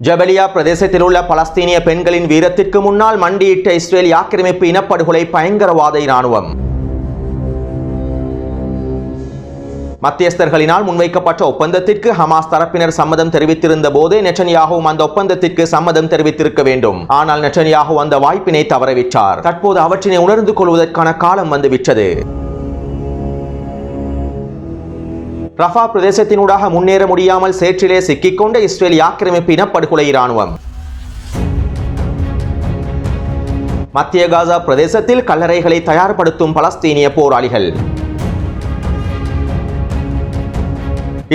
Jabalia பிரதேசத்தில் உள்ள பலஸ்தீனிய பெண்களின் வீரத்திற்கு முன்னால் மண்டியிட்ட இஸ்ரேல் ஆக்கிரமிப்பு இனப்படுகொலை பயங்கரவாத இராணுவம். மத்தியஸ்தர்களினால் முன்வைக்கப்பட்ட ஒப்பந்தத்திற்கு ஹமாஸ் தரப்பினர் சம்மதம் தெரிவித்திருந்த போதே நெட்டன்யாகவும் அந்த ஒப்பந்தத்திற்கு சம்மதம் தெரிவித்திருக்க வேண்டும். ஆனால் நெட்டன்யாகு அந்த வாய்ப்பினை தவறவிட்டார். தற்போது அவற்றினை உணர்ந்து கொள்வதற்கான காலம் வந்துவிட்டது ரஃபா பிரதேசத்தினூடாக முன்னேற முடியாமல் சேற்றிலே சிக்கிக்கொண்ட இஸ்ரேல் ஆக்கிரமிப்பு இனப்படுகொலை இராணுவம். மத்திய காசா பிரதேசத்தில் கல்லறைகளை தயார்படுத்தும் பலஸ்தீனிய போராளிகள்.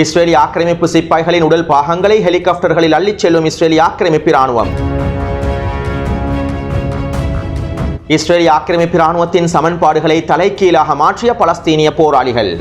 இஸ்ரேலிய ஆக்கிரமிப்பு சிப்பாய்களின் உடல் பாகங்களை ஹெலிகாப்டர்களில் அள்ளிச் செல்லும் இஸ்ரேலிய ஆக்கிரமிப்பு இராணுவம். இஸ்ரேலிய ஆக்கிரமிப்பு இராணுவத்தின் சமன்பாடுகளை தலைகீழாக மாற்றிய பலஸ்தீனிய போராளிகள்.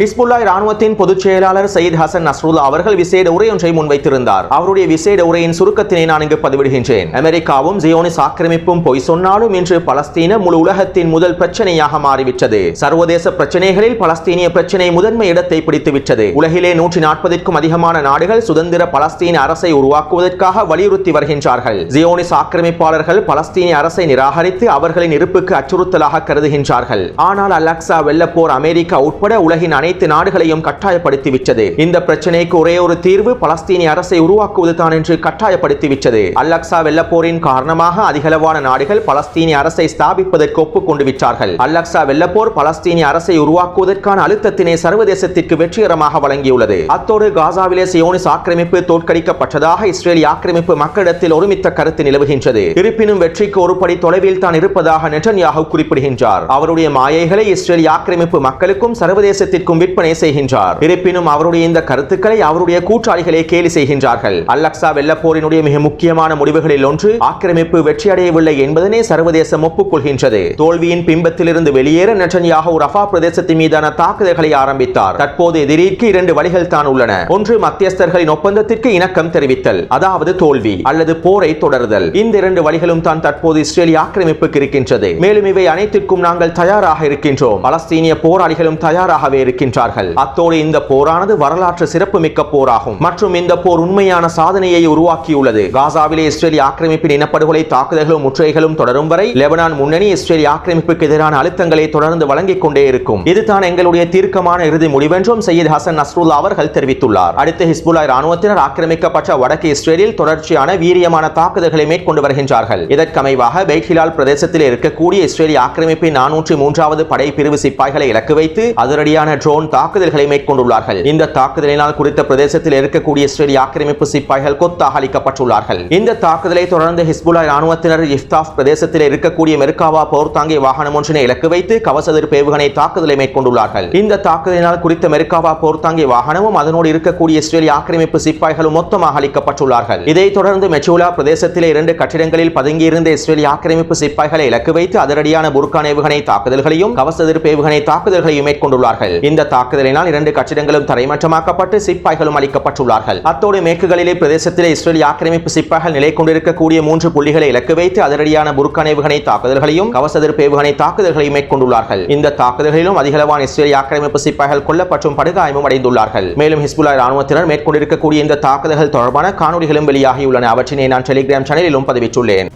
ஹிஸ்புல்லா ராணுவத்தின் பொதுச் செயலாளர் சயீத் ஹசன் நஸ்ருல்லா அவர்கள் விசேட உரையொன்றை முன்வைத்திருந்தார். அவருடைய விசேட உரையின் சுருக்கத்தினை நான் இங்கு பதிவிடுகின்றேன். அமெரிக்காவும் ஜியோனிஸ் ஆக்கிரமிப்பும் பொய் சொன்னாலும் இன்று பலஸ்தீன முழு உலகத்தின் முதல் பிரச்சனையாக மாறிவிட்டது. சர்வதேச பிரச்சனைகளில் பலஸ்தீனிய பிரச்சனை முதன்மை இடத்தை பிடித்துவிட்டது. உலகிலே நூற்றி நாற்பதுக்கும் அதிகமான நாடுகள் சுதந்திர பலஸ்தீன அரசை உருவாக்குவதற்காக வலியுறுத்தி வருகின்றார்கள். ஜியோனிஸ் ஆக்கிரமிப்பாளர்கள் பலஸ்தீனிய அரசை நிராகரித்து அவர்களின் இருப்புக்கு அச்சுறுத்தலாக கருதுகின்றார்கள். ஆனால் அலக்சா வெள்ளப்போர் அமெரிக்கா உட்பட உலகின் அனைத்து நாடுகளையும் கட்டாயப்படுத்திவிட்டது. இந்த பிரச்சனைக்கு ஒரே ஒரு தீர்வு பலஸ்தீனிய அரசை உருவாக்குவது தான் என்று கட்டாயப்படுத்திவிட்டது. அல்லக்சா வெள்ளப்போரின் காரணமாக அதிகளவான நாடுகள் பலஸ்தீனிய அரசை ஸ்தாபிப்பதற்கு ஒப்புக்கொண்டு விட்டார்கள் அல்லக்சா வெள்ளப்போர் பலஸ்தீனிய அரசை உருவாக்குவதற்கான அழுத்தத்தினை சர்வதேசத்திற்கு வெற்றிகரமாக வழங்கியுள்ளது. அத்தோடு காசாவிலே சியோனிஸ் ஆக்கிரமிப்பு தோற்கடிக்கப்பட்டதாக இஸ்ரேல் ஆக்கிரமிப்பு மக்களிடத்தில் ஒருமித்த கருத்து நிலவுகின்றது. இருப்பினும் வெற்றிக்கு ஒரு படி தொலைவில் தான் இருப்பதாக நெட்டன்யாகு குறிப்பிடுகின்றார். அவருடைய மாயைகளை இஸ்ரேல் ஆக்கிரமிப்பு மக்களுக்கும் சர்வதேசத்திற்கும் விற்பனை செய்கின்றார். இருப்பினும் அவருடைய இந்த கருத்துக்களை அவருடைய கூட்டாளிகளே கேலி செய்கின்றார்கள். அல்லக்சா வெள்ளப்போரினுடைய மிக முக்கியமான முடிவுகளில் ஒன்று ஆக்கிரமிப்பு வெற்றியடையவில்லை என்பதனை சர்வதேசம் ஒப்புக்கொள்கின்றது. தோல்வியின் பிம்பத்திலிருந்து வெளியேற நெட்டன்யாகு ரஃபா பிரதேசத்தின் மீதான தாக்குதல்களை ஆரம்பித்தார். தற்போது எதிரிற்கு இரண்டு வழிகள் தான் உள்ளன. ஒன்று மத்தியஸ்தர்களின் ஒப்பந்தத்திற்கு இணக்கம் தெரிவித்தல் அதாவது தோல்வி அல்லது போரை தொடருதல். இந்த இரண்டு வழிகளும் தான் தற்போது இஸ்ரேலிய ஆக்கிரமிப்புக்கு இருக்கின்றது. மேலும் இவை அனைத்திற்கும் நாங்கள் தயாராக இருக்கின்றோம். பலஸ்தீனிய போராளிகளும் தயாராகவே இருக்கின்றார்கள் அத்தோடு இந்த போரானது வரலாற்று சிறப்புமிக்க போராகும். மற்றும் இந்த போர் உண்மையான சாதனையை உருவாக்கியுள்ளது. காசாவிலே இஸ்ரேலிய ஆக்கிரமிப்பின் இனப்படுகொலை தாக்குதல்களும் முற்றுகைகளும் தொடரும் வரை லெபனான் முன்னணி இஸ்ரேலிய ஆக்கிரமிப்புக்கு எதிரான அழுத்தங்களை தொடர்ந்து வழங்கிக் கொண்டே இருக்கும். இதுதான் எங்களுடைய தீர்க்கமான இறுதி முடிவென்றும் சையீத் ஹசன் நஸ்ருல்லா அவர்கள் தெரிவித்துள்ளார். அடுத்து ஹிஸ்புல்லா ராணுவத்தினர் ஆக்கிரமிக்கப்பட்ட வடக்கு இஸ்ரேலில் தொடர்ச்சியான வீரியமான தாக்குதல்களை மேற்கொண்டு வருகின்றார்கள். இதற்கமைவாக பெய்கிலால் பிரதேசத்தில் இருக்கக்கூடிய இஸ்ரேலிய ஆக்கிரமிப்பின் நானூற்றி மூன்றாவது படை பிரிவு சிப்பாய்களை இலக்கு வைத்து அதிரடியான ட்ரோன் தாக்குதல்களை மேற்கொண்டுள்ளார்கள். இந்த தாக்குதலினால் குறித்த பிரதேசத்தில் இருக்கக்கூடிய இஸ்ரேலிய ஆக்கிரமிப்பு சிப்பாய்கள் கொத்தாக அளிக்கப்பட்டுள்ளார்கள் இந்த தாக்குதலை தொடர்ந்து ஹிஸ்புல்லா ராணுவத்தினர் இஃப்தாஃப் பிரதேசத்தில் இருக்கக்கூடிய மெர்காவா போர் தாங்கிய வாகனம் ஒன்றினை இலக்கு வைத்து கவச எதிர்ப்பு ஏவுகணை தாக்குதலை மேற்கொண்டுள்ளார்கள். இந்த தாக்குதலினால் குறித்த மெர்காவா போர் தாங்கிய வாகனமும் அதனோடு இருக்கக்கூடிய இஸ்ரேலிய ஆக்கிரமிப்பு சிப்பாய்களும் மொத்தமாக அளிக்கப்பட்டுள்ளார்கள் இதைத் தொடர்ந்து மெச்சூலா பிரதேசத்திலே இரண்டு கட்டிடங்களில் பதுங்கியிருந்த இஸ்ரேலிய ஆக்கிரமிப்பு சிப்பாய்களை இலக்கு வைத்து அதிரடியான புர்கான் ஏவுகணை தாக்குதல்களையும் கவச எதிர்ப்பு ஏவுகணை தாக்குதல்களையும் மேற்கொண்டுள்ளார்கள். இந்த தாக்குதலினால் இரண்டு கட்டிடங்களும் தரைமட்டமாக்கப்பட்டு சிப்பாய்களும் அளிக்கப்பட்டுள்ளார்கள் அத்தோடு மேற்குகளிலே பிரதேசத்திலே இஸ்ரேலிய ஆக்கிரமிப்பு சிப்பாய்கள் நிலை கொண்டிருக்கக்கூடிய மூன்று புள்ளிகளை இலக்கு வைத்து அதிரடியான புர்கான் ஏவுகணை தாக்குதல்களையும் கவச ஏவுகணை தாக்குதல்களையும் மேற்கொண்டுள்ளார்கள். இந்த தாக்குதல்களிலும் அதிகளவான இஸ்ரேலிய ஆக்கிரமிப்பு சிப்பாய்கள் கொல்லப்பட்டும் படுகாயமும் அடைந்துள்ளார்கள். மேலும் ஹிஸ்புல்லா ராணுவத்தினர் மேற்கொண்டிருக்கக்கூடிய இந்த தாக்குதல்கள் தொடர்பான காணொலிகளும் வெளியாகியுள்ளன. அவற்றினை நான் டெலிகிராம் சேனலிலும் பதிவிட்டுள்ளேன்.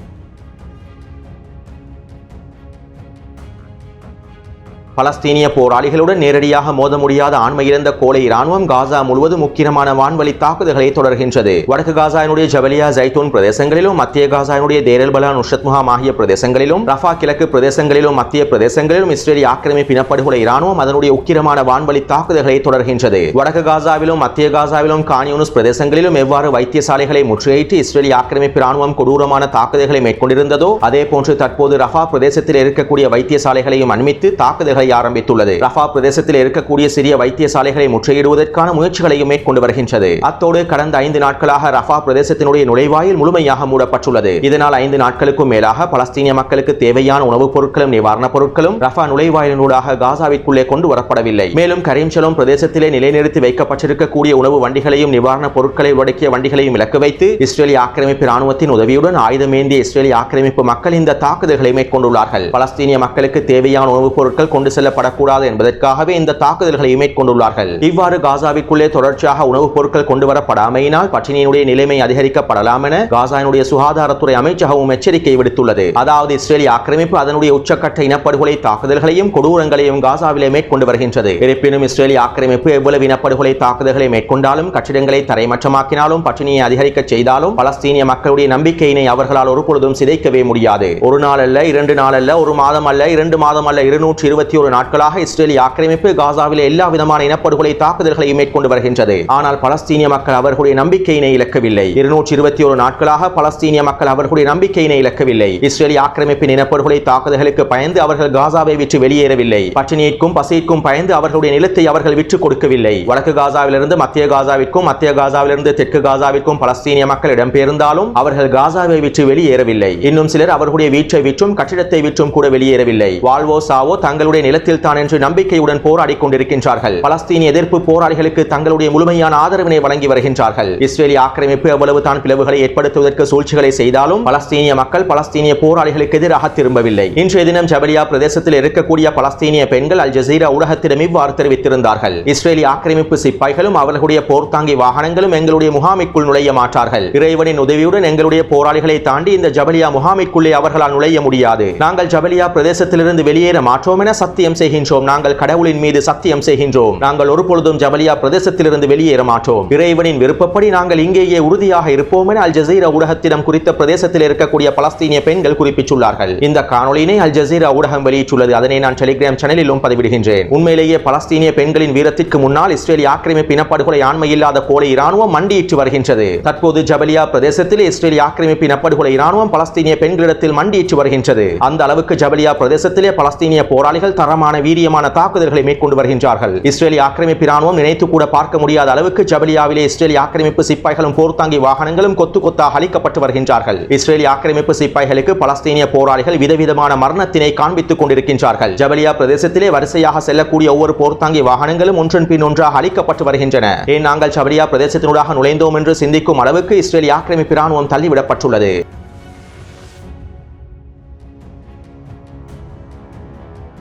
பலஸ்தீனிய போராளிகளுடன் நேரடியாக மோத முடியாத ஆண்மை இழந்த கோலை இராணுவம் காசா முழுவதும் முக்கியமான வான்வழி தாக்குதல்களை தொடர்கின்றது. வடக்கு காசாயினுடைய ஜபலியா ஜைத்தூன் பிரதேசங்களிலும் மத்திய காசாயினுடைய தேரல்பலா நுஷத் முகாம் ஆகிய பிரதேசங்களிலும் ரஃபா கிழக்கு பிரதேசங்களிலும் மத்திய பிரதேசங்களிலும் இஸ்ரேலிய ஆக்கிரமிப்பு இனப்படுகொலை இராணுவம் அதனுடைய உக்கிரமான வான்வழி தாக்குதல்களை தொடர்கின்றது. வடக்கு காசாவிலும் மத்திய காசாவிலும் கானியூனிஸ் பிரதேசங்களிலும் எவ்வாறு வைத்தியசாலைகளை முற்றுகையிட்டு இஸ்ரேலிய ஆக்கிரமிப்பு இராணுவம் கொடூரமான தாக்குதல்களை மேற்கொண்டிருந்ததோ அதே போன்று தற்போது ரஃபா பிரதேசத்தில் இருக்கக்கூடிய வைத்தியசாலைகளையும் அண்மித்து தாக்குதல்களை தாக்குதல்களை ஆரம்பித்துள்ளது. ரஃபா பிரதேசத்தில் இருக்கக்கூடிய சிறிய வைத்தியசாலைகளை முற்றுகையிடுவதற்கான முயற்சிகளையும் மேற்கொண்டு வருகின்றது. அத்தோடு கடந்த ஐந்து நாட்களாக ரஃபா பிரதேசத்தினுடைய நுழைவாயில் முழுமையாக மூடப்பட்டுள்ளது. இதனால் ஐந்து நாட்களுக்கும் மேலாக பலஸ்தீனிய மக்களுக்கு தேவையான உணவுப் பொருட்களும் நிவாரணப் பொருட்களும் ரஃபா நுழைவாயிலினூடாக காசாவிற்குள்ளே கொண்டு வரப்படவில்லை. மேலும் கரீம்சலம் பிரதேசத்திலே நிலைநிறுத்தி வைக்கப்பட்டிருக்கக்கூடிய உணவு வண்டிகளையும் நிவாரணப் பொருட்களை உடக்கிய வண்டிகளையும் இலக்கு வைத்து இஸ்ரேலிய ஆக்கிரமிப்பு ராணுவத்தின் உதவியுடன் ஆயுதமேந்திய இஸ்ரேலிய ஆக்கிரமிப்பு மக்கள் இந்த தாக்குதல்களை மேற்கொண்டுள்ளார்கள். பலஸ்தீனிய மக்களுக்கு தேவையான உணவுப் பொருட்கள் கொண்டு செல்லப்படக்கூடாது என்பதற்காகவே இந்த தாக்குதல்களை மேற்கொண்டுள்ளார்கள். இவ்வாறு காசாவிற்குள்ளே தொடர்ச்சியாக உணவுப் பொருட்கள் கொண்டு வரப்படாமையினால் பட்டினியினுடைய நிலைமை அதிகரிக்கப்படலாம் என காசாவினுடைய சுகாதாரத்துறை அமைச்சகமும் எச்சரிக்கை விடுத்துள்ளது. அதாவது இஸ்ரேலிய ஆக்கிரமிப்பு அதனுடைய உச்சக்கட்ட இனப்படுகொலை தாக்குதல்களையும் கொடூரங்களையும் காசாவிலே மேற்கொண்டு வருகின்றது. இருப்பினும் இஸ்ரேலிய ஆக்கிரமிப்பு எவ்வளவு இனப்படுகொலை தாக்குதல்களை மேற்கொண்டாலும் கட்டிடங்களை தரைமட்டமாக்கினாலும் பட்டினியை அதிகரிக்க செய்தாலும் பலஸ்தீனிய மக்களுடைய நம்பிக்கையினை அவர்களால் ஒருபொழுதும் சிதைக்கவே முடியாது. ஒரு நாள் அல்ல இரண்டு நாள் அல்ல ஒரு மாதம் அல்ல இரண்டு மாதம் அல்ல இருநூற்றி இருபத்தி ஒரு நாட்களாக இஸ்ரேலிய ஆக்கிரமிப்பு காசாவிலே எல்லா விதமான இனப்படுகொலை தாக்குதல்களையும் மேற்கொண்டு வருகின்றது. ஆனால் பலஸ்தீனிய மக்கள் அவர்களுடைய நம்பிக்கையினை இழக்கவில்லை. இருநூற்றி இருபத்தி ஒரு நாட்களாக பலஸ்தீனிய மக்கள் அவர்களுடைய நம்பிக்கையினை இழக்கவில்லை. இஸ்ரேலிய ஆக்கிரமிப்பின் இனப்படுகொலை தாக்குதல்களுக்கு பயந்து அவர்கள் காசாவை விட்டு வெளியேறவில்லை. பட்டினியிற்கும் பசிக்கும் பயந்து அவர்களுடைய நிலத்தை அவர்கள் விற்றுக் கொடுக்கவில்லை. வடக்கு காசாவிலிருந்து மத்திய காசாவிற்கும் மத்திய காசாவிலிருந்து தெற்கு காசாவிற்கும் பலஸ்தீனிய மக்கள் இடம்பெயர்ந்தாலும் அவர்கள் காசாவை விற்று வெளியேறவில்லை. இன்னும் சிலர் அவர்களுடைய வீட்டை விற்றும் கட்டிடத்தை விற்றும் கூட வெளியேறவில்லை. வாழ்வோ சாவோ தங்களுடைய நிலத்தில்தான் என்று நம்பிக்கையுடன் போராடி கொண்டிருக்கின்றார்கள். பலஸ்தீனிய எதிர்ப்பு போராளிகளுக்கு தங்களுடைய முழுமையான ஆதரவினை வழங்கி வருகின்றார்கள். இஸ்ரேலிய ஆக்கிரமிப்பு எவ்வளவு தான் பிளவுகளை ஏற்படுத்துவதற்கு சூழ்ச்சிகளை செய்தாலும் பலஸ்தீனிய மக்கள் பலஸ்தீனிய போராளிகளுக்கு எதிராக திரும்பவில்லை. இன்றைய தினம் ஜபலியா பிரதேசத்தில் இருக்கக்கூடிய பலஸ்தீனிய பெண்கள் அல் ஜசீரா ஊடகத்திடம் இவ்வாறு தெரிவித்திருந்தார்கள். இஸ்ரேலிய ஆக்கிரமிப்பு சிப்பாய்களும் அவர்களுடைய போர்த்தாங்கி வாகனங்களும் எங்களுடைய முகாமிற்குள் நுழைய மாட்டார்கள். இறைவனின் உதவியுடன் எங்களுடைய போராளிகளை தாண்டி இந்த ஜபலியா முகாமிற்குள்ளே அவர்களால் நுழைய முடியாது. நாங்கள் ஜபலியா பிரதேசத்திலிருந்து வெளியேற மாற்றோம் என சத்தியம் செய்கின்றோம். நாங்கள் கடவுளின் மீது சத்தியம் செய்கின்றோம். நாங்கள் ஒருபொழுதும் ஜபலியா பிரதேசத்திலிருந்து வெளியேற மாட்டோம். இறைவனின் விருப்பப்படி நாங்கள் இங்கேயே உறுதியாக இருப்போம் என அல் ஜசீரா ஊடகத்திடம் குறித்த பிரதேசத்தில் இருக்கக்கூடிய பலஸ்தீனிய பெண்கள் குறிப்பிட்டுள்ளார்கள். இந்த காணொலியினை அல் ஜசீரா ஊடகம் வெளியிட்டுள்ளது. அதனை நான் டெலிகிராம் சேனலிலும் பதிவிடுகின்றேன். உண்மையிலேயே பலஸ்தீனிய பெண்களின் வீரத்திற்கு முன்னால் இஸ்ரேலிய ஆக்கிரமிப்பு இனப்படுகொலை ஆண்மையில்லாத கோலை இராணுவம் மண்டியிட்டு வருகின்றது. தற்போது ஜபலியா பிரதேசத்தில் இஸ்ரேலிய ஆக்கிரமிப்பு இனப்படுகொலை இராணுவம் பலஸ்தீனிய பெண்களிடத்தில் மண்டியிட்டு வருகின்றது. அந்த அளவுக்கு ஜபலியா பிரதேசத்திலே பலஸ்தீனிய போராளிகள் தரமான வீரியமான தாக்குதல்களை மேற்கொண்டு வருகின்றார்கள். இஸ்ரேலிய ஆக்கிரமிப்பு ராணுவம் நினைத்து கூட பார்க்க முடியாத அளவுக்கு ஜபலியாவிலே இஸ்ரேலிய ஆக்கிரமிப்பு சிப்பாய்களும் போர்த்தாங்கி வாகனங்களும் கொத்து கொத்தாக அளிக்கப்பட்டு வருகின்றார்கள். இஸ்ரேலிய ஆக்கிரமிப்பு சிப்பாய்களுக்கு பலஸ்தீனிய போராளிகள் விதவிதமான மரணத்தினை காண்பித்துக் கொண்டிருக்கின்றார்கள். ஜபலியா பிரதேசத்திலே வரிசையாக செல்லக்கூடிய ஒவ்வொரு போர்த்தாங்கி வாகனங்களும் ஒன்றன் பின் ஒன்றாக அளிக்கப்பட்டு வருகின்றன. ஏன் நாங்கள் ஜபலியா பிரதேசத்தினூடாக நுழைந்தோம் என்று சிந்திக்கும் அளவுக்கு இஸ்ரேலிய ஆக்கிரமிப்பு ராணுவம் தள்ளிவிடப்பட்டுள்ளது.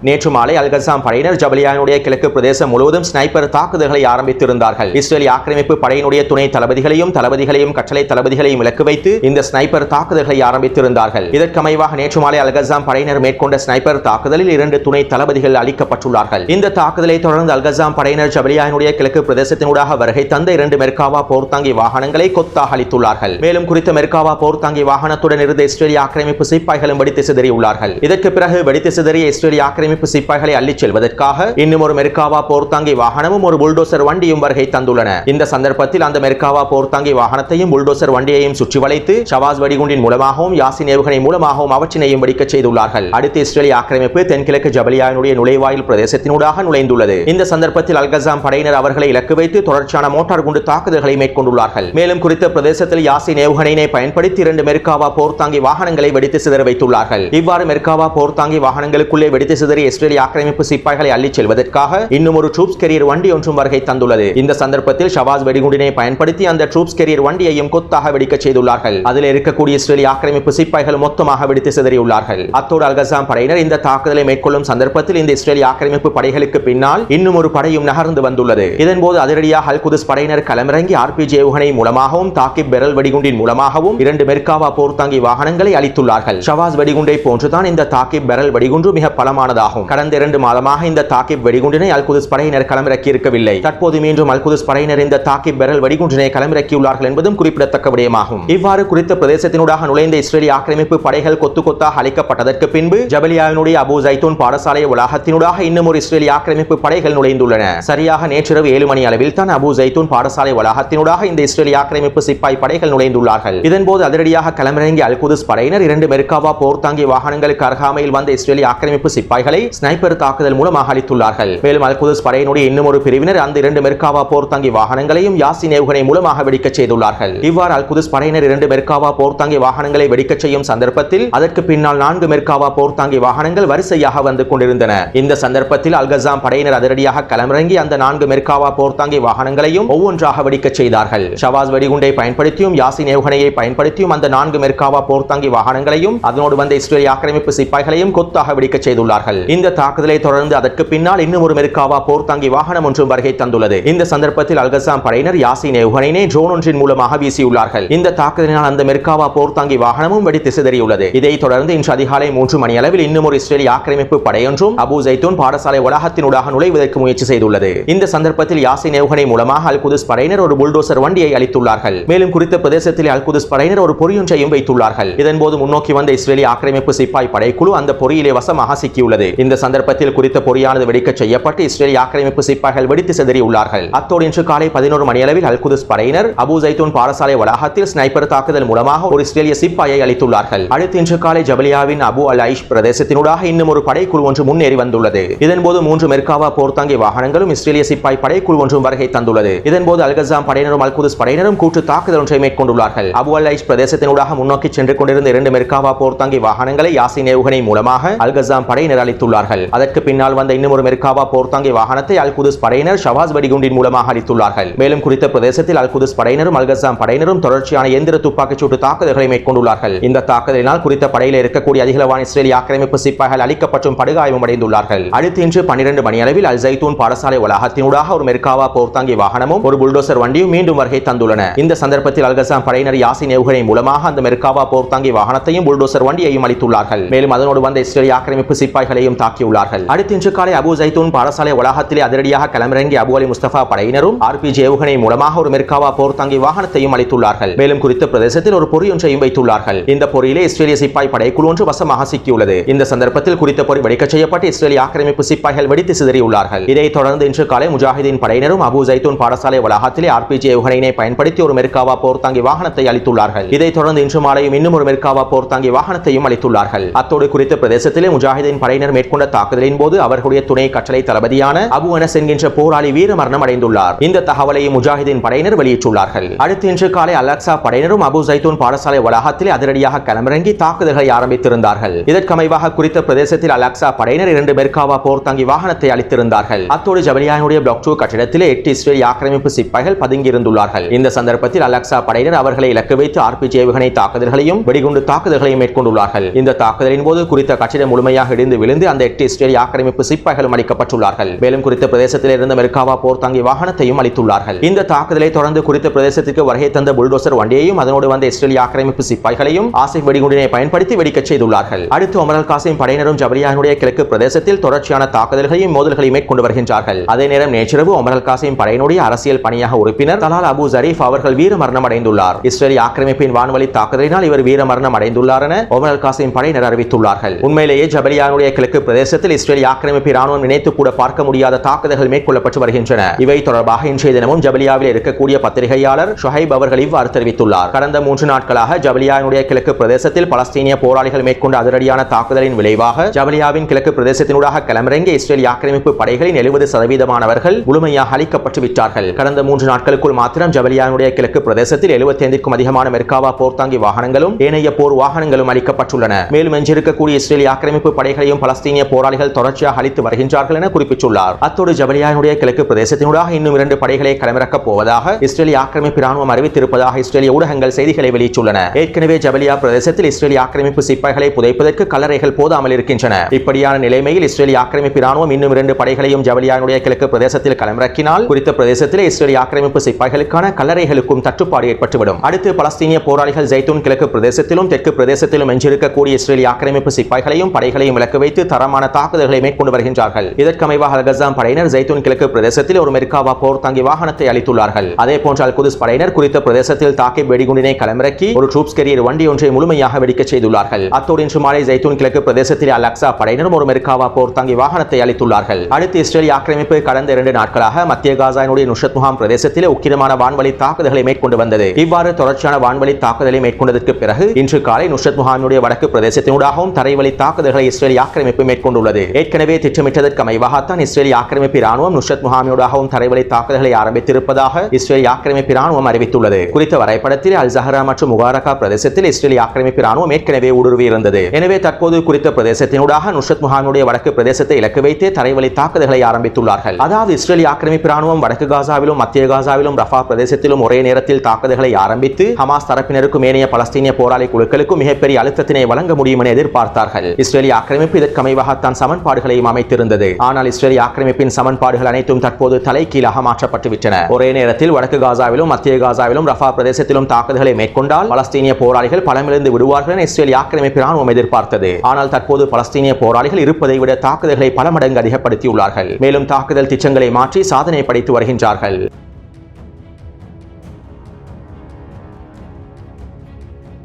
நேற்று மாலை அல்கசாம் படையினர் ஜபலியானுடைய கிழக்கு பிரதேசம் முழுவதும் ஸ்னைப்பர் தாக்குதல்களை ஆரம்பித்திருந்தார்கள். இஸ்ரேல் ஆக்கிரமிப்பு படையினுடைய துணை தளபதிகளையும் தளபதிகளையும் கட்டளை தளபதிகளையும் இலக்கு வைத்து இந்த ஸ்னைப்பர் தாக்குதல்களை ஆரம்பித்திருந்தார்கள். இதற்கமைவாக நேற்று மாலை அல்கசாம் படையினர் மேற்கொண்ட ஸ்னைப்பர் தாக்குதலில் இரண்டு துணை தளபதிகள் அளிக்கப்பட்டுள்ளார்கள். இந்த தாக்குதலை தொடர்ந்து அல்கசாம் படையினர் ஜபலியானுடைய கிழக்கு பிரதேசத்தினூடாக வருகை தந்த இரண்டு மெர்காவா போர்த்தாங்கி வாகனங்களை கொத்தாக அளித்துள்ளார்கள். மேலும் குறித்த மெர்காவா போர்த்தாங்கி வாகனத்துடன் இருந்த இஸ்ரேலிய ஆக்கிரமிப்பு சிப்பாய்களும் வெடித்து சிதறியுள்ளார்கள். இதற்கு பிறகு வெடித்து சிதறிய இஸ்ரேலிய ஆக்கிரமிப்பு சிப்பாய்களை அள்ளிச் செல்வதற்காக இன்னும் ஒரு மெர்காவா போர்த்தாங்கி வாகனமும் ஒரு புல்டோசர் வண்டியும் வருகை தந்துள்ளன. இந்த சந்தர்ப்பத்தில் அந்த மெர்காவா போர்த்தாங்கி வாகனத்தையும் புல்டோசர் வண்டியையும் சுற்றி வளைத்து ஷவாஸ் வெடிகுண்டின் மூலமாகவும் யாசின் ஏவுகணை மூலமாகவும் அவற்றினையும் வெடிக்கச் செய்துள்ளார்கள். அடுத்து இஸ்ரேலிய ஆக்கிரமிப்பு தென்கிழக்கு ஜபலியாவினுடைய நுழைவாயில் பிரதேசத்தினூடாக நுழைந்துள்ளது. இந்த சந்தர்ப்பத்தில் அல்கசாம் படையினர் அவர்களை இலக்கு வைத்து தொடர்ச்சியான மோட்டார் குண்டு தாக்குதல்களை மேற்கொண்டுள்ளார்கள். மேலும் குறித்த பிரதேசத்தில் யாசின் ஏவுகணையினை பயன்படுத்தி இரண்டு மெர்காவா போர்த்தாங்கி வாகனங்களை வெடித்து சிதற வைத்துள்ளார்கள். இவ்வாறு மெர்காவா போர்த்தாங்கி வாகனங்களுக்குள்ளே வெடித்து சிதறிய இஸ்ரேலிய ஆக்கிரமிப்பு சிப்பாய்களை அள்ளிச் செல்வதற்காக இன்னும் ஒரு ட்ரூப்ஸ் கெரியர் வண்டி ஒன்றும் வருகை தந்துள்ளது. இந்த சந்தர்ப்பத்தில் ஷவாஸ் வெடிகுண்டினை பயன்படுத்தி அந்த ட்ரூப்ஸ் கெரியர் வண்டியையும் கொத்தாக வெடிக்க செய்துள்ளார்கள். அதில் இருக்கக்கூடிய இஸ்ரேலிய ஆக்கிரமிப்பு சிப்பாய்கள் மொத்தமாக வெடித்து சிதறியுள்ளார்கள். அத்தோடு அல்கசாம் படையினர் இந்த தாக்குதலை மேற்கொள்ளும் சந்தர்ப்பத்தில் இந்த இஸ்ரேலிய ஆக்கிரமிப்பு படைகளுக்கு பின்னால் இன்னும் ஒரு படையும் நகர்ந்து வந்துள்ளது. இதன்போது அதிரடியாக அல் குதிஸ் படையினர் களமிறங்கி ஆர்பிஜி ஏவுகணை மூலமாகவும் தாக்கி பெரல் வெடிகுண்டின் மூலமாகவும் இரண்டு மெர்காவா போர்த்தாங்கி வாகனங்களை அளித்துள்ளார்கள். ஷவாஸ் வெடிகுண்டை போன்றுதான் இந்த தாக்கி பெரல் வெடிகுண்டு மிக பலமானதாக ஆகும். கடந்த இரண்டு மாதமாக இந்த தாக்கிப் வெடிகுண்டினை அல்குதிஸ் படையினர் களமிறக்கி இருக்கவில்லை தற்போது மீண்டும் அல்குதிஸ் படையினர் இந்த தாக்கிப் பெரல் வெடிகுண்டினை களமிறக்கியுள்ளார்கள் என்பதும் குறிப்பிடத்தக்க விடயமாகும். இவ்வாறு குறித்த பிரதேசத்தினூடாக நுழைந்த இஸ்ரேலிய ஆக்கிரமிப்பு படைகள் கொத்து கொத்தாக அளிக்கப்பட்டதற்கு பின்பு ஜபலியாவினுடைய அபு ஜைத்தூன் பாடசாலை வளாகத்தினூடாக இன்னும் ஒரு இஸ்ரேலிய ஆக்கிரமிப்பு படைகள் நுழைந்துள்ளன. சரியாக நேற்றிரவு ஏழு மணி அளவில் தான் அபு ஜைத்தூன் பாடசாலை வளாகத்தினூடாக இந்த இஸ்ரேலிய ஆக்கிரமிப்பு சிப்பாய் படைகள் நுழைந்துள்ளார்கள். இதன்போது அதிரடியாக களமிறங்கிய அல்குதிஸ் படையினர் இரண்டு மெர்காவா போர்த்தாங்கி வாகனங்களுக்கு அருகாமையில் வந்த இஸ்ரேலிய ஆக்கிரமிப்பு சிப்பாய்களை வாகனங்களை ஸ்னைப்பர் தாக்குதல் மூலமாக அளித்துள்ளார்கள் மேலும் அல் குதுஸ் படையினுடைய இன்னும் ஒரு பிரிவினர் அந்த இரண்டு மெர்காவா போர்த்தாங்கி வாகனங்களையும் யாசின் ஏவுகணை மூலமாக வெடிக்கச் செய்துள்ளார்கள். இவ்வாறு அல் குதுஸ் படையினர் இரண்டு மெர்காவா போர்த்தாங்கி வாகனங்களை வெடிக்கச் செய்யும் சந்தர்ப்பத்தில் அதற்கு பின்னால் நான்கு மெர்காவா போர்த்தாங்கி வாகனங்கள் வரிசையாக வந்து கொண்டிருந்தன. இந்த சந்தர்ப்பத்தில் அல்கசாம் படையினர் அதிரடியாக களமிறங்கி அந்த நான்கு மெர்காவா போர்த்தாங்கி வாகனங்களையும் ஒவ்வொன்றாக வெடிக்கச் செய்தார்கள். ஷவாஸ் வெடிகுண்டை பயன்படுத்தியும் யாசின் ஏவுகணையை பயன்படுத்தியும் அந்த நான்கு மெர்காவா போர்த்தாங்கி வாகனங்களையும் அதனோடு வந்த இஸ்ரேலிய ஆக்கிரமிப்பு சிப்பாய்களையும் கொத்தாக வெடிக்கச் செய்துள்ளார்கள். இந்த தாக்குதலை தொடர்ந்து அதற்கு பின்னால் இன்னும் ஒரு மெர்காவா போர்த்தாங்கி வாகனம் ஒன்றும் வருகை தந்துள்ளது. இந்த சந்தர்ப்பத்தில் அல்கசாம் படையினர் யாசின் ஏவுகணையினை ட்ரோன் ஒன்றின் மூலமாக வீசியுள்ளார்கள். இந்த தாக்குதலினால் அந்த மெர்காவா போர்த்தாங்கி வாகனமும் வெடித்து சிதறியுள்ளது. இதைத் தொடர்ந்து இன்று அதிகாலை மூன்று மணி அளவில் இன்னும் ஒரு இஸ்ரேலிய ஆக்கிரமிப்பு படையொன்றும் அபு ஜைத்தூன் பாடசாலை வளாகத்தினூடாக நுழைவதற்கு முயற்சி செய்துள்ளது. இந்த சந்தர்ப்பத்தில் யாசின் ஏவுகணை மூலமாக அல் குதுஸ் படையினர் ஒரு புல்டோசர் வண்டியை அளித்துள்ளார்கள். மேலும் குறித்த பிரதேசத்தில் அல் குதுஸ் படையினர் ஒரு பொறியொன்றையும் வைத்துள்ளார்கள். இதன்போது முன்னோக்கி வந்த இஸ்ரேலிய ஆக்கிரமிப்பு சிப்பாய் படைக்குழு அந்த பொறியிலே வசமாக சிக்கியுள்ளது. இந்த சந்தர்ப்பத்தில் குறித்த பொறியானது வெடிக்கச் செய்யப்பட்டு இஸ்ரேலிய ஆக்கிரமிப்பு சிப்பாய்கள் வெடித்து சிதறியுள்ளார்கள். அத்தோடு இன்று காலை பதினோரு மணியளவில் அல் குதுஸ் படையினர் அபு ஜைத்தூன் பாடசாலை வளாகத்தில் ஸ்னைப்பர் தாக்குதல் மூலமாக ஒரு இஸ்ரேலிய சிப்பாயை அளித்துள்ளார்கள் அடுத்து இன்று காலை ஜபலியாவின் அபு அல் ஐஷ் பிரதேசத்தினூடாக இன்னும் ஒரு படைக்குழு ஒன்று முன்னேறி வந்துள்ளது. இதன்போது மூன்று மெர்காவா போர்த்தாங்கி வாகனங்களும் இஸ்ரேலிய சிப்பாய் படைக்குழு ஒன்றும் வருகை தந்துள்ளது. இதன்போது அல்கசாம் படையினரும் அல் குதுஸ் படையினரும் கூட்டு தாக்குதல் ஒன்றை மேற்கொண்டுள்ளார்கள். அபு அல் ஐஷ் பிரதேசத்தினூடாக முன்னோக்கி சென்று கொண்டிருந்த இரண்டு மெர்காவா போர்த்தாங்கி வாகனங்களை யாசின் ஏவுகணை மூலமாக அல்கசாம் படையினர் அளித்துள்ளார்கள் அதற்கு பின்னால் வந்த இன்னும் ஒரு மெர்காவா போர்த்தாங்கி வாகனத்தை அல் குதுஸ் படையினர் ஷவாஸ் வெடிகுண்டின் மூலமாக அளித்துள்ளார்கள் மேலும் குறித்த பிரதேசத்தில் அல் குதுஸ் படையினரும் அல்கசாம் படையினரும் தொடர்ச்சியான எந்திர துப்பாக்கிச் சூட்டு தாக்குதல்களை மேற்கொண்டுள்ளார்கள். இந்த தாக்குதலினால் குறித்த படையில் இருக்கக்கூடிய அதிகளவான இஸ்ரேலிய ஆக்கிரமிப்பு சிப்பாய்கள் அளிக்கப்பட்டும் படுகாயமும் அடைந்துள்ளார்கள். அடுத்து இன்று பனிரெண்டு மணியளவில் அல் ஜைத்தூன் பாடசாலை வளாகத்தினூடாக ஒரு மெர்காவா போர்த்தாங்கி வாகனமும் ஒரு புல்டோசர் வண்டியும் மீண்டும் வருகை தந்துள்ளன. இந்த சந்தர்ப்பத்தில் அல்கசாம் படையினர் யாசின் ஏவுகணை மூலமாக அந்த மெர்காவா போர்த்தாங்கி வாகனத்தையும் புல்டோசர் வண்டியையும் அளித்துள்ளார்கள். மேலும் அதனோடு வந்த இஸ்ரேலிய ஆக்கிரமிப்பு சிப்பாய்களையும் தாக்கியுள்ளார்கள். அடுத்து இன்று காலை அபு ஜைத்தூன் பாடசாலை வளாகத்திலே அதிரடியாக களமிறங்கிய அபு அலி முஸ்தபா படையினரும் ஆர்பிஜி ஏவுகணை மூலமாக ஒரு மெர்காவா போர்த்தாங்கி வாகனத்தையும் அளித்துள்ளார்கள். மேலும் குறித்த பிரதேசத்தில் ஒரு பொறி ஒன்றையும் வைத்துள்ளார்கள். இந்த பொறியிலே இஸ்ரேலிய சிப்பாய் படைக்குழு ஒன்று வசமாக சிக்கியுள்ளது. இந்த சந்தர்ப்பத்தில் குறித்த பொறி வெடிக்கச் செய்யப்பட்டு இஸ்ரேலிய ஆக்கிரமிப்பு சிப்பாய்கள் வெடித்து சிதறியுள்ளார்கள். இதைத் தொடர்ந்து இன்று காலை முஜாஹிதீன் படையினரும் அபு ஜைத்தூன் பாடசாலை வளாகத்திலே ஆர்பிஜி ஏவுகணையினை பயன்படுத்தி ஒரு மெர்காவா போர்த்தாங்கி வாகனத்தை அளித்துள்ளார்கள். இதைத் தொடர்ந்து இன்று மாலையும் இன்னும் ஒரு மெர்காவா போர் தங்கி வாகனத்தையும் அளித்துள்ளார்கள். அத்தோடு குறித்த பிரதேசத்திலே முஜாஹிதீன் படையினர் மேற்கொண்ட தாக்குதலின் போது அவர்களுடைய துணை கட்டளை தளபதியான அபு அனஸ் என்கின்ற போராளி வீரமரணம் அடைந்துள்ளார். இந்த தகவலை முஜாஹிதின் படையினர் வெளியிட்டுள்ளார்கள். அடுத்து இன்று காலை அலக்சா படையினரும் அபு ஜைத்தூன் பாடசாலை வளாகத்தில் அதிரடியாக களமிறங்கி தாக்குதல்களை ஆரம்பித்திருந்தார்கள். இதற்கமைவாக குறித்த பிரதேசத்தில் அலக்சா படையினர் இரண்டு மெர்காவா போர்த்தாங்கி வாகனத்தை அளித்திருந்தார்கள் அத்தோடு ஜபலியானுடைய பிளாக் டூ கட்டிடத்தில் எட்டு இஸ்ரேல் ஆக்கிரமிப்பு சிப்பாய்கள் பதுங்கியிருந்துள்ளார்கள். இந்த சந்தர்ப்பத்தில் அலக்சா படையினர் அவர்களை இலக்கு வைத்து ஆர்பிஜி ஏவுகணை தாக்குதல்களையும் வெடிகுண்டு தாக்குதல்களையும் மேற்கொண்டுள்ளார்கள். இந்த தாக்குதலின் போது குறித்த கட்டிடம் முழுமையாக இடிந்து விழுந்து அந்த எட்டு இஸ்ரேலிய ஆக்கிரமிப்பு சிப்பாய்களும் அளிக்கப்பட்டுள்ளார்கள். மேலும் குறித்த பிரதேசத்தில் இருந்த மெர்காவா போர் தங்கி வாகனத்தையும் அளித்துள்ளார்கள். இந்த தாக்குதலை தொடர்ந்து குறித்த பிரதேசத்திற்கு வருகை தந்த புல்டோசர் வண்டியையும் அதனோடு வந்த இஸ்ரேலிய ஆக்கிரமிப்பு சிப்பாய்களையும் ஆசிப் வெடிகுண்டினை பயன்படுத்தி வெடிக்கச் செய்துள்ளார்கள். அடுத்து ஒமரல் காசிம் படையினரும் ஜபரியானுடைய கிழக்கு பிரதேசத்தில் தொடர்ச்சியான தாக்குதல்களையும் மோதல்களையும் மேற்கொண்டு வருகின்றார்கள். அதே நேரம் நேற்றிரவு ஒமரல் காசிம் படையினுடைய அரசியல் பணியாக உறுப்பினர் தலால் அபு ஜரீப் அவர்கள் வீர மரணம் அடைந்துள்ளார். இஸ்ரேலிய ஆக்கிரமிப்பின் வான்வழி தாக்குதலினால் இவர் வீர மரணம் அடைந்துள்ளார் என ஒமரல் காசிம் படையினர் அறிவித்துள்ளார்கள். உண்மையிலேயே ஜபலியானுடைய கிழக்கு பிரதேசத்தில் இஸ்ரேல் ஆக்கிரமிப்பு ராணுவம் நினைத்து கூட பார்க்க முடியாத தாக்குதல்கள் மேற்கொள்ளப்பட்டு வருகின்றன. இவை தொடர்பாக இன்றைய தினமும் ஜபலியாவில் இருக்கக்கூடிய பத்திரிகையாளர் ஷொஹைப் அவர்கள் இவ்வாறு தெரிவித்துள்ளார். கடந்த மூன்று நாட்களாக ஜபலியாவினுடைய கிழக்கு பிரதேசத்தில் பலஸ்தீனிய போராளிகள் மேற்கொண்ட அதிரடியான தாக்குதலின் விளைவாக ஜபலியாவின் கிழக்கு பிரதேசத்தினூடாக களமிறங்கிய இஸ்ரேல் ஆக்கிரமிப்பு படைகளின் எழுபது சதவீதமானவர்கள் முழுமையாக அளிக்கப்பட்டு விட்டார்கள். கடந்த மூன்று நாட்களுக்குள் மாத்திரம் ஜபலியாவினுடைய கிழக்கு பிரதேசத்தில் எழுபத்தி ஐந்திற்கும் அதிகமான மெர்காவா போர்த்தாங்கி வாகனங்களும் ஏனைய போர் வாகனங்களும் அளிக்கப்பட்டுள்ளன மேலும் எஞ்சிருக்கக்கூடிய இஸ்ரேல் ஆக்கிரமிப்பு படைகளையும் பாலஸ்தீனிய போராளிகள் தொடர்ச்சியாக அளித்து வருகின்றார்கள் என குறிப்பிட்டுள்ளார். அத்தோடு ஜபலியானுடைய கிழக்கு பிரதேசத்தினூடாக இன்னும் இரண்டு படைகளை களமிறக்கப் போவதாக இஸ்ரேலிய ஆக்கிரமிப்பு ராணுவம் அறிவித்திருப்பதாக இஸ்ரேலிய ஊடகங்கள் செய்திகளை வெளியிட்டுள்ளன. ஏற்கனவே ஜபலியா பிரதேசத்தில் இஸ்ரேலிய ஆக்கிரமிப்பு சிப்பாய்களை புதைப்பதற்கு கல்லறைகள் போதாமல் இருக்கின்றன. இப்படியான நிலைமையில் இஸ்ரேலிய ஆக்கிரமிப்பு ராணுவம் இன்னும் இரண்டு படைகளையும் ஜபலியானுடைய கிழக்கு பிரதேசத்தில் களமிறக்கினால் குறித்த பிரதேசத்தில் இஸ்ரேலிய ஆக்கிரமிப்பு சிப்பாய்களுக்கான கல்லறைகளுக்கும் தட்டுப்பாடு ஏற்பட்டுவிடும். அடுத்து பலஸ்தீனிய போராளிகள் ஜெய்தூன் கிழக்கு பிரதேசத்திலும் தெற்கு பிரதேசத்திலும் எஞ்சிருக்கக்கூடிய இஸ்ரேலிய ஆக்கிரமிப்பு சிப்பாய்களையும் படைகளையும் இலக்கு வைத்து தரமான தாக்குதல்களை மேற்கொண்டு வருகின்றார்கள். இதற்கமைவாக அல் கசாம் படையினர் ஜெய்தூன் கிழக்கு பிரதேசத்தில் ஒரு மெர்காவா போர் தாங்கி வாகனத்தை அளித்துள்ளார்கள். அதே போன்ற அல் குதிஸ் படையினர் குறித்த பிரதேசத்தில் தாக்கி வெடிகுண்டினை களமிறக்கி ஒரு ட்ரூப்ஸ் கெரியர் வண்டி ஒன்றை முழுமையாக வெடிக்கச் செய்துள்ளார்கள். அத்தோடு இன்று மாலை ஜெய்தூன் கிழக்கு பிரதேசத்தில் அல் அக்ஸா படையினரும் ஒரு மெர்காவா போர் தாங்கி வாகனத்தை அளித்துள்ளார்கள். அடுத்து இஸ்ரேல் ஆக்கிரமிப்பு கடந்த இரண்டு நாட்களாக மத்திய காசாயினுடைய நுஷத் முகாம் பிரதேசத்தில் உக்கிரமான வான்வழி தாக்குதல்களை மேற்கொண்டு வந்தது. இவ்வாறு தொடர்ச்சியான வான்வழி தாக்குதலை மேற்கொண்டதற்கு பிறகு இன்று காலை நுஷத் முகாமினுடைய வடக்கு பிரதேசத்தினூடாகவும் தரைவழி தாக்குதல்களை இஸ்ரேல் ஆக்கிரமிப்பு மேற்கொண்டுள்ளது. ஏற்கனவே திட்டமிட்டதற்கு அமைவாகத்தான் இஸ்ரேலிய ஆக்கிரமிப்பு ராணுவம் நுஷத் முகாமியோடாகவும் தரைவழி தாக்குதல்களை ஆரம்பித்திருப்பதாக இஸ்ரேலிய ஆக்கிரமிப்பு ராணுவம் அறிவித்துள்ளது. குறித்த வரைபடத்தில் அல் ஜஹரா மற்றும் முகாரகா பிரதேசத்தில் இஸ்ரேலிய ஆக்கிரமிப்பு ராணுவம் ஏற்கனவே ஊடுருவி இருந்தது. எனவே தற்போது குறித்த பிரதேசத்தினூடாக நுஷத் முகாமியுடைய வடக்கு பிரதேசத்தை இலக்கு வைத்து தரைவழி தாக்குதல்களை ஆரம்பித்துள்ளார்கள். அதாவது இஸ்ரேலிய ஆக்கிரமிப்பு ராணுவம் வடக்கு காசாவிலும் மத்திய காசாவிலும் ரஃபா பிரதேசத்திலும் ஒரே நேரத்தில் தாக்குதல்களை ஆரம்பித்து ஹமாஸ் தரப்பினருக்கும் ஏனைய பலஸ்தீனிய போராளி குழுக்களுக்கும் மிகப்பெரிய அழுத்தத்தினை வழங்க முடியும் என எதிர்பார்த்தார்கள். இஸ்ரேலிய ஆக்கிரமிப்பு இதற்கு அமைவாகத்தான் சமன்பாடுகளையும் அமைத்திருந்தது. ஆனால் இஸ்ரேல் ஆக்கிரமிப்பின் சமன்பாடுகள் அனைத்தும் தற்போது தலைகீழாக மாற்றப்பட்டுவிட்டன. ஒரே நேரத்தில் வடக்கு காசாவிலும் மத்திய காசாவிலும் ரஃபா பிரதேசத்திலும் தாக்குதல்களை மேற்கொண்டால் பலஸ்தீனிய போராளிகள் பலமிழந்து விடுவார்கள் என இஸ்ரேல் ஆக்கிரமிப்பு ராணுவம் எதிர்பார்த்தது. ஆனால் தற்போது பலஸ்தீனிய போராளிகள் இருப்பதை விட தாக்குதல்களை பல மடங்கு அதிகப்படுத்தியுள்ளார்கள். மேலும் தாக்குதல் திட்டங்களை மாற்றி சாதனை படைத்து வருகின்றார்கள்.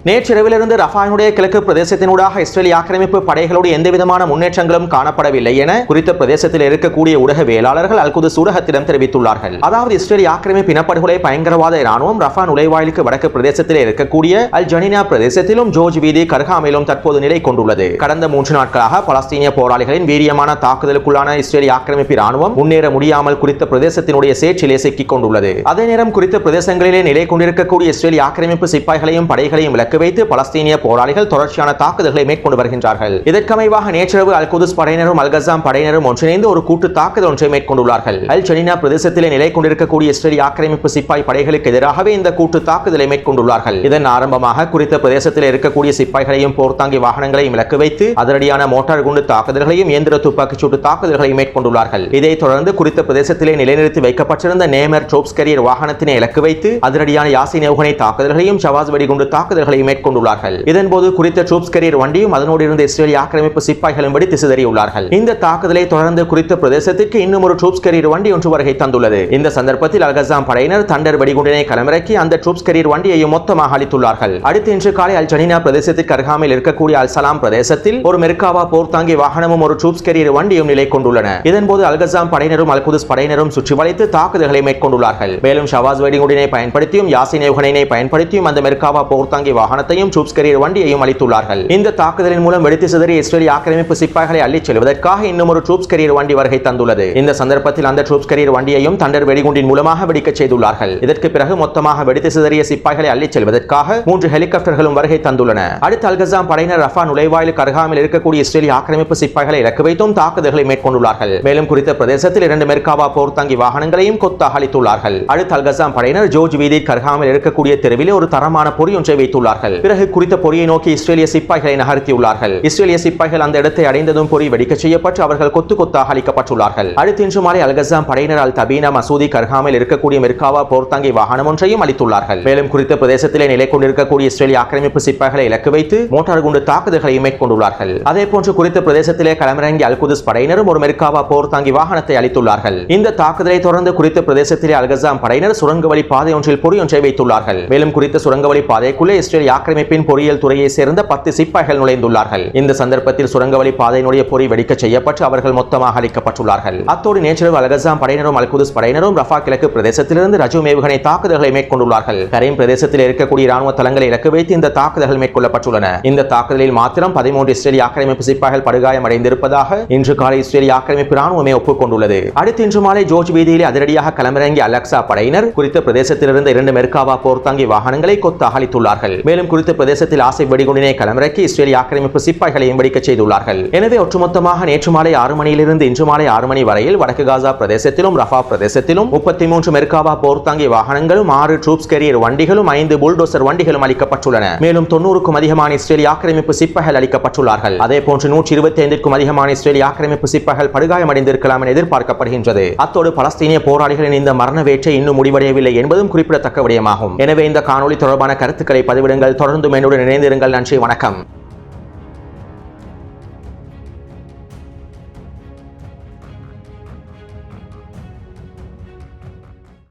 நேற்றிரவிலிருந்து ரஃபானுடைய கிழக்கு பிரதேசத்தினூடாக இஸ்ரேலிய ஆக்கிரமிப்பு படைகளோடு எந்தவிதமான முன்னேற்றங்களும் காணப்படவில்லை என குறித்த பிரதேசத்தில் இருக்கக்கூடிய ஊடகவியலாளர்கள் அல்குது சூடகத்திடம் தெரிவித்துள்ளார்கள். அதாவது இஸ்ரேலிய ஆக்கிரமிப்பு இனப்படுகொலை பயங்கரவாத இராணுவம் ரஃபா நுழைவாயிலுக்கு வடக்கு பிரதேசத்தில் இருக்கக்கூடிய அல் ஜனினா பிரதேசத்திலும் ஜோர்ஜ் வீதி கர்ஹாமிலும் தற்போது நிலை கொண்டுள்ளது. கடந்த மூன்று நாட்களாக பலஸ்தீனிய போராளிகளின் வீரியமான தாக்குதலுக்குள்ளான இஸ்ரேலிய ஆக்கிரமிப்பு இராணுவம் முன்னேற முடியாமல் குறித்த பிரதேசத்தினுடைய சேற்றிலே சிக்கிக் கொண்டுள்ளது. அதே நேரம் குறித்த பிரதேசங்களிலே நிலை கொண்டிருக்கக்கூடிய இஸ்ரேலிய ஆக்கிரமிப்பு சிப்பாய்களையும் படைகளையும் இலக்கு வைத்து பலஸ்தீனிய போராளிகள் தொடர்ச்சியான தாக்குதல்களை மேற்கொண்டு வருகின்றார்கள். இதற்கமைவாக நேற்றிரவு அல் குதுஸ் படையினரும் அல்கசாம் படையினரும் ஒன்றிணைந்து ஒரு கூட்டு தாக்குதல் ஒன்றை மேற்கொண்டுள்ளார்கள். அல் ஜனினா பிரதேசத்திலே நிலை கொண்டிருக்கக்கூடிய இஸ்ரேலிய ஆக்கிரமிப்பு சிப்பாய் படைகளுக்கு எதிராகவே இந்த கூட்டு தாக்குதலை மேற்கொண்டுள்ளார்கள். இதன் ஆரம்பமாக குறித்த பிரதேசத்தில் இருக்கக்கூடிய சிப்பாய்களையும் போர்த்தாங்கி வாகனங்களையும் இலக்கு வைத்து அதிரடியான மோட்டார் குண்டு தாக்குதல்களையும் இயந்திர துப்பாக்கிச் சூட்டு தாக்குதல்களையும் மேற்கொண்டுள்ளார்கள். இதைத் தொடர்ந்து குறித்த பிரதேசத்திலே நிலைநிறுத்தி வைக்கப்பட்டிருந்த நேமர் ட்ரோப்ஸ் கரியர் வாகனத்தினை இலக்கு வைத்து அதிரடியான யாசின் ஏவுகணை தாக்குதல்களையும் ஷவாஸ் வெடிகுண்டு தாக்குதல்களையும் மேற்கொண்டுள்ளார்கள். இதன்போது குறித்த ட்ரூப்ஸ் கரியர் வண்டியும் அதனோடு இருந்த இஸ்ரேலிய ஆக்கிரமிப்பு சிப்பாய்களும் வெடித்து சிதறியுள்ளார்கள் இந்த தாக்குதலை தொடர்ந்து குறித்த பிரதேசத்திற்கு இன்னும் ஒரு ட்ரூப்ஸ் கரியர் வண்டி ஒன்று வருகை தந்துள்ளது. இந்த சந்தர்ப்பத்தில் அல்கசாம் படையினர் தண்டர் வெடிகுண்டினை களமிறக்கி அந்த ட்ரூப்ஸ் கரியர் வண்டியையும் மொத்தமாக அளித்துள்ளார்கள் அடுத்து இன்று காலை அல் ஜனினா பிரதேசத்திற்கு அருகாமையில் இருக்கக்கூடிய அல் சலாம் பிரதேசத்தில் ஒரு மெர்காவா போர் தாங்கி வாகனமும் ஒரு ட்ரூப்ஸ் கரியர் வண்டியும் நிலை கொண்டுள்ளன. இதன்போது அல்கசாம் படையினரும் அல் குதுஸ் படையினரும் சுற்றி வளைத்து தாக்குதல்களை மேற்கொண்டுள்ளார்கள். மேலும் ஷவாஸ் வெடிகுண்டினை பயன்படுத்தியும் யாசின் ஏவுகணையை பயன்படுத்தியும் அந்த மெர்காவா போர் தாங்கி வாகனம் வாகனத்தையும் ட்ரூப்ஸ் கரியர் வண்டியையும் அளித்துள்ளார்கள் இந்த தாக்குதலின் மூலம் வெடித்து சிதறிய இஸ்ரேலிய ஆக்கிரமிப்பு சிப்பாய்களை அள்ளிச் செல்வதற்காக இன்னும் ஒரு ட்ரூப்ஸ் கரியர் வண்டி வருகை தந்துள்ளது. இந்த சந்தர்ப்பத்தில் அந்த ட்ரூப்ஸ் கரியர் வண்டியையும் தண்டர் வெடிகுண்டின் மூலமாக வெடிக்கச் செய்துள்ளார்கள். இதற்கு பிறகு மொத்தமாக வெடித்து சிதறிய சிப்பாய்களை அள்ளிச் செல்வதற்காக மூன்று ஹெலிகாப்டர்களும் வருகை தந்துள்ளன. அடுத்து அல்கசாம் படையினர் ரஃபா நுழைவாயிலுக்கு அருகாமல் இருக்கக்கூடிய இஸ்ரேலிய ஆக்கிரமிப்பு சிப்பாய்களை இலக்கு வைத்தும் தாக்குதல்களை மேற்கொண்டுள்ளார்கள். மேலும் குறித்த பிரதேசத்தில் இரண்டு மெர்காவா தங்கி வாகனங்களையும் கொத்தாக அளித்துள்ளார்கள் அடுத்து அல்கசாம் படையினர் ஜோர்ஜ் வீதி அருகாமையில் இருக்கக்கூடிய தெருவிலே ஒரு தரமான பொறி ஒன்றை வைத்துள்ளார்கள். பிறகு குறித்த பொறியை நோக்கி இஸ்ரேலிய சிப்பாய்களை நகர்த்தியுள்ளார்கள். இஸ்ரேலிய சிப்பாய்கள் அந்த இடத்தை அடைந்ததும் பொறி வெடிக்க செய்யப்பட்டு அவர்கள் கொத்து கொத்தாக அளிக்கப்பட்டுள்ளார்கள் அடுத்து இன்று மாலை அல்கசாம் படையினர் தபீனா மசூதி கர்ஹாமில் இருக்கக்கூடிய மிர்காவா போர்த்தாங்கி வாகனம் ஒன்றையும் அளித்துள்ளார்கள் மேலும் குறித்த பிரதேசத்திலே நிலை கொண்டிருக்கக்கூடிய இஸ்ரேலிய ஆக்கிரமிப்பு சிப்பாய்களை இலக்கு வைத்து மோட்டார் குண்டு தாக்குதல்களையும் மேற்கொண்டுள்ளார்கள். அதே போன்று குறித்த பிரதேசத்திலே களமிறங்கி அல்குதிஸ் படையினரும் ஒரு மெர்காவா போர் தாங்கி வாகனத்தை அளித்துள்ளார்கள் இந்த தாக்குதலை தொடர்ந்து குறித்த பிரதேசத்திலே அல்கசாம் படையினர் சுரங்க வழி பாதை ஒன்றில் பொறி ஒன்றை வைத்துள்ளார்கள். மேலும் குறித்த சுரங்க வழி பாதைக்குள்ளே இஸ்ரேல் ஆக்கிரமிப்பின் பொறியியல் துறையைச் சேர்ந்த பத்து சிப்பாய்கள் நுழைந்துள்ளார்கள். இந்த சந்தர்ப்பத்தில் சுரங்கவழி பாதையினுடைய பொறி வெடிக்க செய்யப்பட்டு அவர்கள் மொத்தமாக அளிக்கப்பட்டுள்ளார்கள் அத்தோடு நேற்றிரவு அலகசாம் படையினரும் அல்குதுஸ் படையினரும் ரஃபா கிழக்கு பிரதேசத்திலிருந்து ரஜு மேவுகணை தாக்குதல்களை மேற்கொண்டுள்ளார்கள். கரீம் பிரதேசத்தில் இருக்கக்கூடிய ராணுவ தளங்களை இலக்கு வைத்து இந்த தாக்குதல்கள் மேற்கொள்ளப்பட்டுள்ளன. இந்த தாக்குதலில் மாத்திரம் பதிமூன்று இஸ்ரேலிய ஆக்கிரமிப்பு சிப்பாய்கள் படுகாயம் அடைந்திருப்பதாக இன்று காலை இஸ்ரேலிய ஆக்கிரமிப்பு ராணுவமே ஒப்புக்கொண்டுள்ளது. அடுத்து இன்று மாலை ஜோர்ஜ் வீதியில் அதிரடியாக களமிறங்கிய அலக்சா படையினர் குறித்த பிரதேசத்திலிருந்து இரண்டு மெர்காவா போர்த்தாங்கி வாகனங்களை கொத்தாக அளித்துள்ளார்கள் மேலும் குறித்த பிரதேசத்தில் ஆசை வெடிகுண்டினை களமிறக்கி இஸ்ரேலிய ஆக்கிரமிப்பு சிப்பாய்களையும் வெடிக்கச் செய்துள்ளார்கள். எனவே ஒட்டுமொத்தமாக நேற்று மாலை ஆறு மணியிலிருந்து இன்று மாலை ஆறு மணி வரையில் வடக்கு காசா பிரதேசத்திலும் ரஃபா பிரதேசத்திலும் முப்பத்தி மூன்று மெர்காவா போர்த்தாங்கி வாகனங்களும் ஆறு ட்ரூப்ஸ் கேரியர் வண்டிகளும் ஐந்து புல்டோசர் வண்டிகளும் அளிக்கப்பட்டுள்ளன. மேலும் தொண்ணூறுக்கும் அதிகமான இஸ்ரேலிய ஆக்கிரமிப்பு சிப்பாய்கள் அளிக்கப்பட்டுள்ளார்கள். அதே போன்று நூற்றி இருபத்தி ஐந்திற்கும் அதிகமான இஸ்ரேலிய ஆக்கிரமிப்பு சிப்பாய்கள் படுகாயமடைந்திருக்கலாம் என எதிர்பார்க்கப்படுகின்றது. அத்தோடு பலஸ்தீனிய போராளிகளின் இந்த மரண வேற்றை இன்னும் முடிவடையவில்லை என்பதும் குறிப்பிடத்தக்க விடயமாகும். எனவே இந்த காணொளி தொடர்பான கருத்துக்களை பதிவிடுங்கள். தொடர்ந்து என்னுடன் இணைந்திருங்கள். நன்றி வணக்கம்.